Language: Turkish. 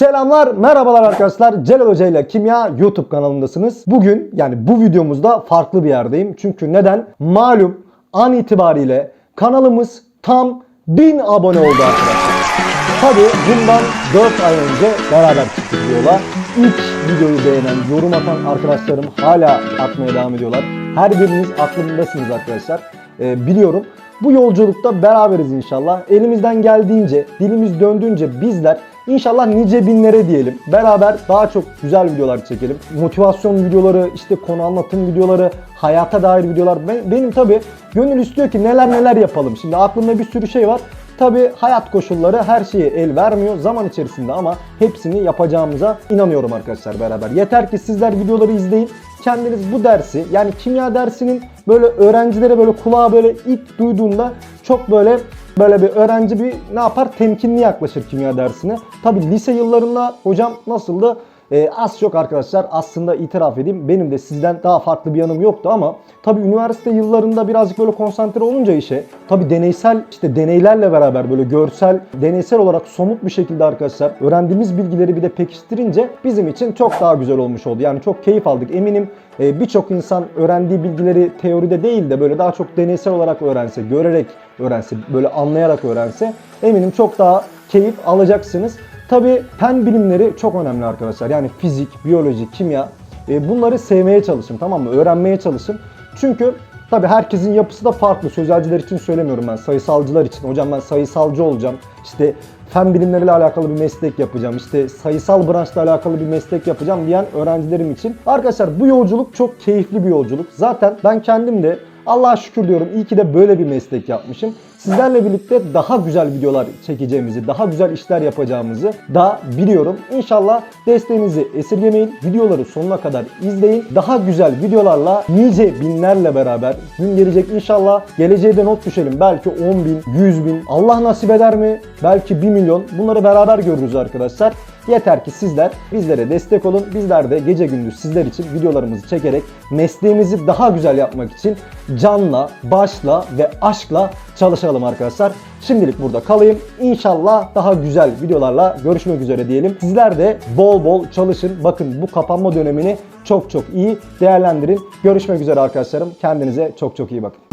Selamlar, merhabalar arkadaşlar. Celal Hoca ile Kimya YouTube kanalındasınız. Bugün yani bu videomuzda farklı bir yerdeyim. Çünkü neden? Malum an itibariyle kanalımız tam 1000 abone oldu arkadaşlar. Tabi bundan 4 ay önce beraber çıktık yola. İlk videoyu beğenen, yorum atan arkadaşlarım hala atmaya devam ediyorlar. Her biriniz aklımdasınız arkadaşlar. Ee, biliyorum. Bu yolculukta beraberiz inşallah. Elimizden geldiğince, dilimiz döndüğünce bizler inşallah nice binlere diyelim. Beraber daha çok güzel videolar çekelim. Motivasyon videoları, işte konu anlatım videoları, hayata dair videolar. Ben- benim tabi gönül istiyor ki neler neler yapalım. Şimdi aklımda bir sürü şey var. Tabi hayat koşulları her şeye el vermiyor zaman içerisinde ama hepsini yapacağımıza inanıyorum arkadaşlar beraber. Yeter ki sizler videoları izleyin. Kendiniz bu dersi yani kimya dersinin böyle öğrencilere böyle kulağa böyle ilk duyduğunda çok böyle böyle bir öğrenci bir ne yapar temkinli yaklaşır kimya dersine. Tabi lise yıllarında hocam nasıldı? Ee, az çok arkadaşlar aslında itiraf edeyim benim de sizden daha farklı bir yanım yoktu ama tabi üniversite yıllarında birazcık böyle konsantre olunca işe tabi deneysel işte deneylerle beraber böyle görsel deneysel olarak somut bir şekilde arkadaşlar öğrendiğimiz bilgileri bir de pekiştirince bizim için çok daha güzel olmuş oldu. Yani çok keyif aldık eminim e, birçok insan öğrendiği bilgileri teoride değil de böyle daha çok deneysel olarak öğrense, görerek öğrense, böyle anlayarak öğrense eminim çok daha keyif alacaksınız. Tabii fen bilimleri çok önemli arkadaşlar. Yani fizik, biyoloji, kimya e, bunları sevmeye çalışın tamam mı? Öğrenmeye çalışın. Çünkü tabii herkesin yapısı da farklı. Sözelciler için söylemiyorum ben. Sayısalcılar için. Hocam ben sayısalcı olacağım. İşte fen bilimleriyle alakalı bir meslek yapacağım. İşte sayısal branşla alakalı bir meslek yapacağım diyen öğrencilerim için. Arkadaşlar bu yolculuk çok keyifli bir yolculuk. Zaten ben kendim de Allah'a şükür diyorum iyi ki de böyle bir meslek yapmışım. Sizlerle birlikte daha güzel videolar çekeceğimizi, daha güzel işler yapacağımızı da biliyorum. İnşallah desteğinizi esirgemeyin. Videoları sonuna kadar izleyin. Daha güzel videolarla nice binlerle beraber gün gelecek inşallah. Geleceğe de not düşelim. Belki 10 bin, 100 bin. Allah nasip eder mi? Belki 1 milyon. Bunları beraber görürüz arkadaşlar. Yeter ki sizler bizlere destek olun. Bizler de gece gündüz sizler için videolarımızı çekerek mesleğimizi daha güzel yapmak için canla, başla ve aşkla çalışalım arkadaşlar. Şimdilik burada kalayım. İnşallah daha güzel videolarla görüşmek üzere diyelim. Sizler de bol bol çalışın. Bakın bu kapanma dönemini çok çok iyi değerlendirin. Görüşmek üzere arkadaşlarım. Kendinize çok çok iyi bakın.